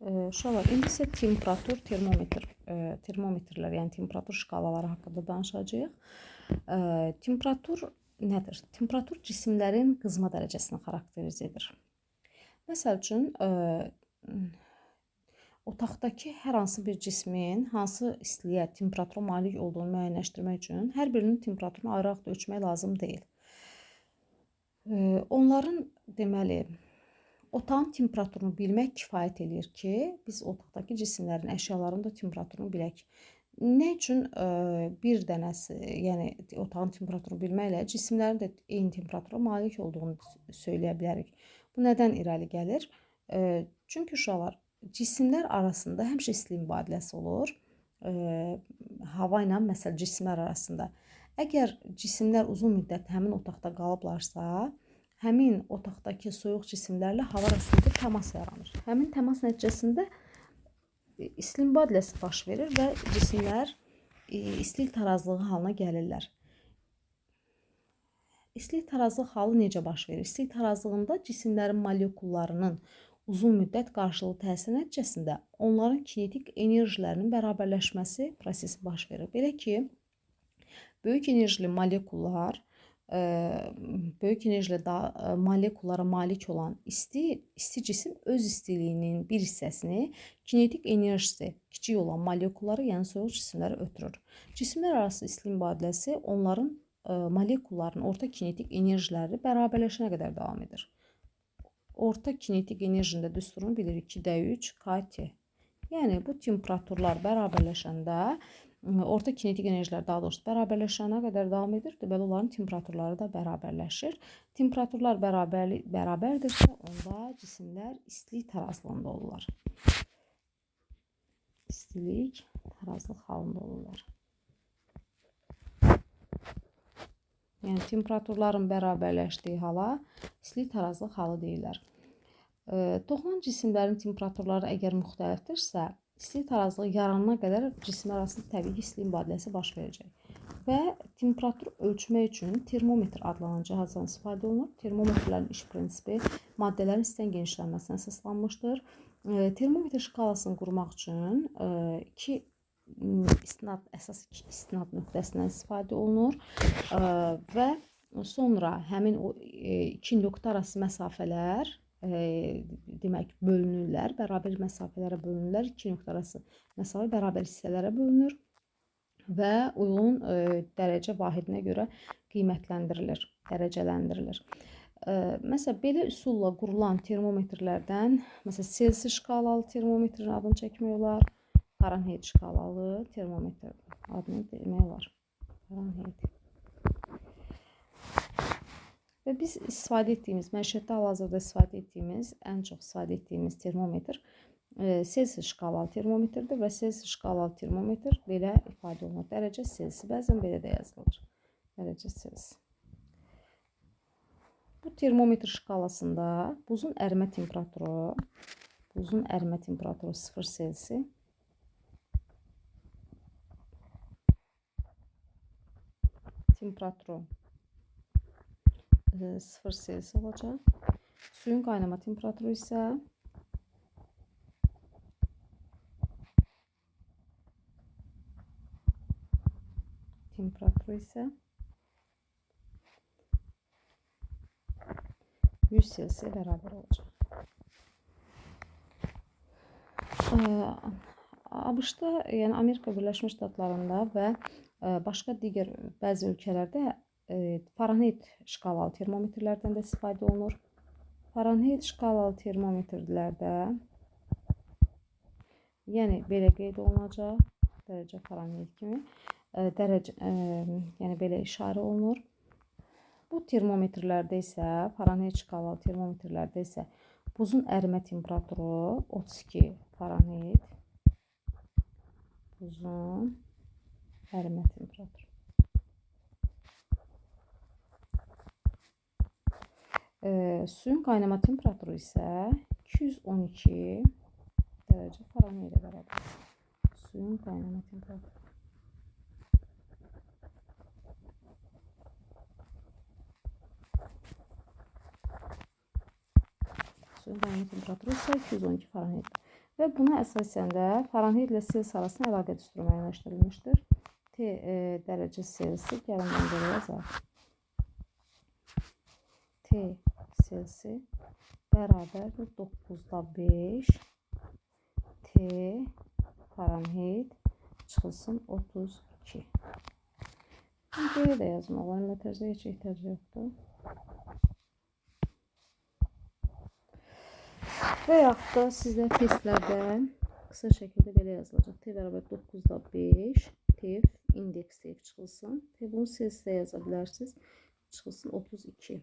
Ee, Uşaqlar, indi isə temperatur, termometr, e, termometrlər, yəni temperatur şkalaları haqqında danışacağıq. Temperatur nədir? Temperatur cisimlərin qızma dərəcəsini xarakterizə edir. Məsəl üçün, e, otaqdakı hər hansı bir cismin hansı istiliyə, temperatura malik olduğunu müəyyənləşdirmək üçün hər birinin temperaturunu ayrı-ayrı ölçmək lazım deyil. Onların deməli Otağın temperaturunu bilmək kifayət eləyir ki, biz otaqdakı cisimlərin, əşyaların da temperaturunu bilək. Nə üçün ə, bir dənəsi, yəni otağın temperaturunu bilməklə cisimlərin də eyni temperatura malik olduğunu söyləyə bilərik. Bu nədən irəli gəlir? Ə, çünki uşaqlar cisimlər arasında həmişə istilik mübadiləsi olur. Ə, hava ilə məsəl cisimlər arasında. Əgər cisimlər uzun müddət həmin otaqda qalıblarsa, həmin otaqdakı soyuq cisimlərlə hava arasında təmas yaranır. Həmin təmas nəticəsində e, istilik mübadiləsi baş verir və cisimlər e, istilik tarazlığı halına gəlirlər. İstilik tarazlıq halı necə baş verir? İstilik tarazlığında cisimlərin molekullarının uzun müddət qarşılıqlı təsir nəticəsində onların kinetik enerjilərinin bərabərləşməsi prosesi baş verir. Belə ki, böyük enerjili molekullar böyük enerjilə da molekullara malik olan isti isti cisim öz istiliyinin bir hissəsini kinetik enerjisi kiçik olan molekulları, yəni soyuq cisimlərə ötürür. Cisimlər arası istilik mübadiləsi onların molekulların orta kinetik enerjiləri bərabərləşənə qədər davam edir. Orta kinetik enerjinin də düsturunu bilirik 2D3 KT. Yəni bu temperaturlar bərabərləşəndə orta kinetik enerjilər daha doğrusu bərabərləşənə qədər davam edir. Deməli onların temperaturları da bərabərləşir. Temperaturlar bərabər bərabərdirsə, onda cisimlər istilik tarazlığında olurlar. İstilik tarazlıq halında olurlar. Yəni temperaturların bərabərləşdiyi hala istilik tarazlıq halı deyirlər. Toxunan cisimlərin temperaturları əgər müxtəlifdirsə, İstilik tarazlığı yaranana qədər cisimlər arasında təbii istilik mübadiləsi baş verəcək. Və temperatur ölçmək üçün termometr adlanan cihazdan istifadə olunur. Termometrlərin iş prinsipi maddələrin istidən genişlənməsinə əsaslanmışdır. E, termometr şkalasını qurmaq üçün e, iki istinad əsas iki istinad nöqtəsindən istifadə olunur e, və sonra həmin o iki nöqtə arası məsafələr e, demək bölünürlər, bərabər məsafələrə bölünürlər. İki nöqtə arası məsafə bərabər hissələrə bölünür və uyğun dərəcə vahidinə görə qiymətləndirilir, dərəcələndirilir. Məsələn, belə üsulla qurulan termometrlərdən, məsələn, Selsi şkalalı termometrin adını çəkmək olar, Fahrenheit şkalalı termometr adını demək olar. Fahrenheit. Ve biz istifadə etdiyimiz, məişətdə hal-hazırda istifadə etdiyimiz, ən çox istifadə etdiyimiz termometr e, Celsius şkalalı termometrdir və Celsius şkalalı termometr belə ifadə olunur. Dərəcə Celsius, bəzən belə də yazılır. Dərəcə Celsius. Bu termometr şkalasında buzun ərimə temperaturu, buzun ərimə temperaturu 0 Celsius temperaturu 0 Celsius olacak. Suyun kaynama temperatürü ise temperatürü ise 100 Celsius'e beraber olacak. Ee, ABŞ-da, yəni Amerika Birləşmiş Ştatlarında və başqa digər bəzi ölkələrdə e, Fahrenheit şkalalı termometrlərdən də istifadə olunur. Fahrenheit şkalalı termometrlərdə yəni belə qeyd olunacaq dərəcə Fahrenheit kimi e, dərəcə e, yəni belə işarə olunur. Bu termometrlərdə isə Fahrenheit şkalalı termometrlərdə isə buzun ərimə temperaturu 32 Fahrenheit buzun ərimə temperaturu E, suyun kaynama temperaturu ise 212 derece Fahrenheit'e beraber. Suyun kaynama temperaturu. Suyun kaynama temperaturu ise 212 Fahrenheit. Və buna əsasən də Fahrenheit ilə Celsius arasında əlaqə düsturu müəyyənləşdirilmişdir. T e, dərəcə Celsius gəlin mən belə yazaq. T Celsius bərabərdir 9-da 5 T Fahrenheit çıxılsın 32. Böyle də yazmaq var. Metrajda heç ehtiyac yoxdur. Və da sizdə testlərdə qısa şəkildə belə yazılacaq. T bərabər 9-da 5 TF indeks TF çıxılsın. T bunu siz də yaza bilərsiniz. Çıxılsın 32.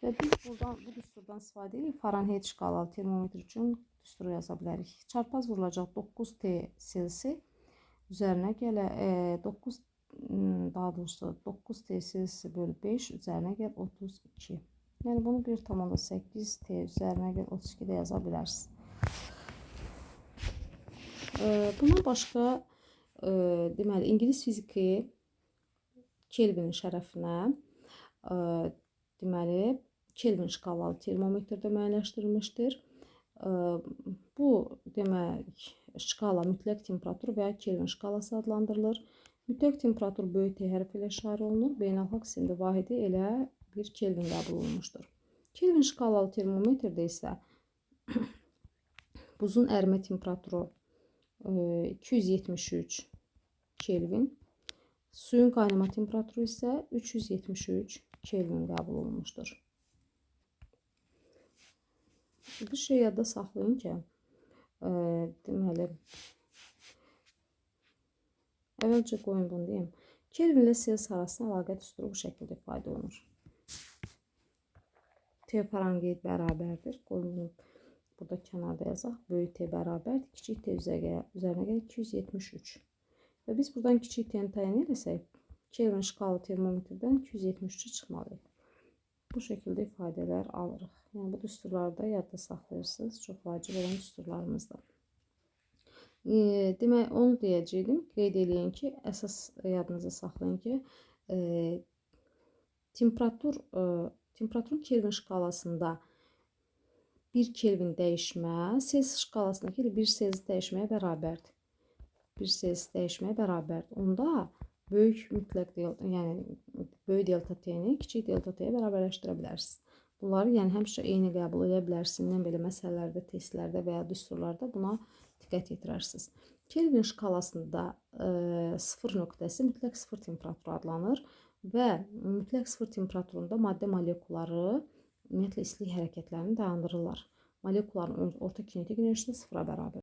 Və biz buradan bu düsturdan istifadə edib Fahrenheit şkalalı termometr üçün düsturu yaza bilərik. Çarpaz vurulacaq 9T Celsius üzərinə gələ e, 9 m, daha doğrusu 9T Celsius bölü 5 üzərinə gəl 32. Yəni bunu 1,8 T üzərinə gəl 32 də yaza bilərsiniz. E, Bundan başqa e, deməli fiziki Kelvinin şərəfinə e, Kelvin şkalalı termometrdə müəyyənləşdirilmişdir. Bu demək şkala mütləq temperatur və ya Kelvin şkalası adlandırılır. Mütləq temperatur böyük T hərfi ilə işarə olunur. Beynəlxalq sistemdə vahidi elə bir Kelvin qəbul olunmuşdur. Kelvin şkalalı termometrdə isə buzun ərimə temperaturu e, 273 Kelvin, suyun qaynama temperaturu isə 373 Kelvin qəbul olunmuşdur. Bir şey yadda saxlayın ki, e, deməli əvvəlcə qoyun bunu deyim. Kelvin ilə Celsius arasında əlaqə düsturu bu şəkildə ifadə olunur. T Fahrenheit bərabərdir. Qoyun bunu burada kənarda yazaq. Böyük T bərabərdir. Kiçik T üzərinə gəlir 273. Və biz buradan kiçik T-ni təyin etsək, Kelvin şkalalı termometrdən 273 çıxmalıyıq. Bu şəkildə ifadələr alırıq. Yəni bu düsturları da yadda saxlayırsınız. Çox vacib olan düsturlarımızdır. E, demək onu deyəcəydim. Qeyd eləyin ki, əsas yadınızda saxlayın ki, e, temperatur e, temperaturun Kelvin şkalasında 1 Kelvin dəyişmə Celsius şkalasındakı ilə 1 Celsius dəyişməyə bərabərdir. 1 Celsius dəyişməyə bərabərdir. Onda böyük mütləq delta, yəni böyük delta t-ni kiçik delta t-yə bərabərləşdirə bilərsiniz. Bunları yəni həmişə eyni qəbul edə bilərsiniz. Belə məsələlərdə, testlərdə və ya düsturlarda buna diqqət yetirərsiniz. Kelvin şkalasında e, sıfır nöqtəsi mütləq sıfır temperaturu adlanır və mütləq sıfır temperaturunda maddə molekulları ümumiyyətlə istilik hərəkətlərini dayandırırlar. Molekulların orta kinetik enerjisi sıfıra bərabər.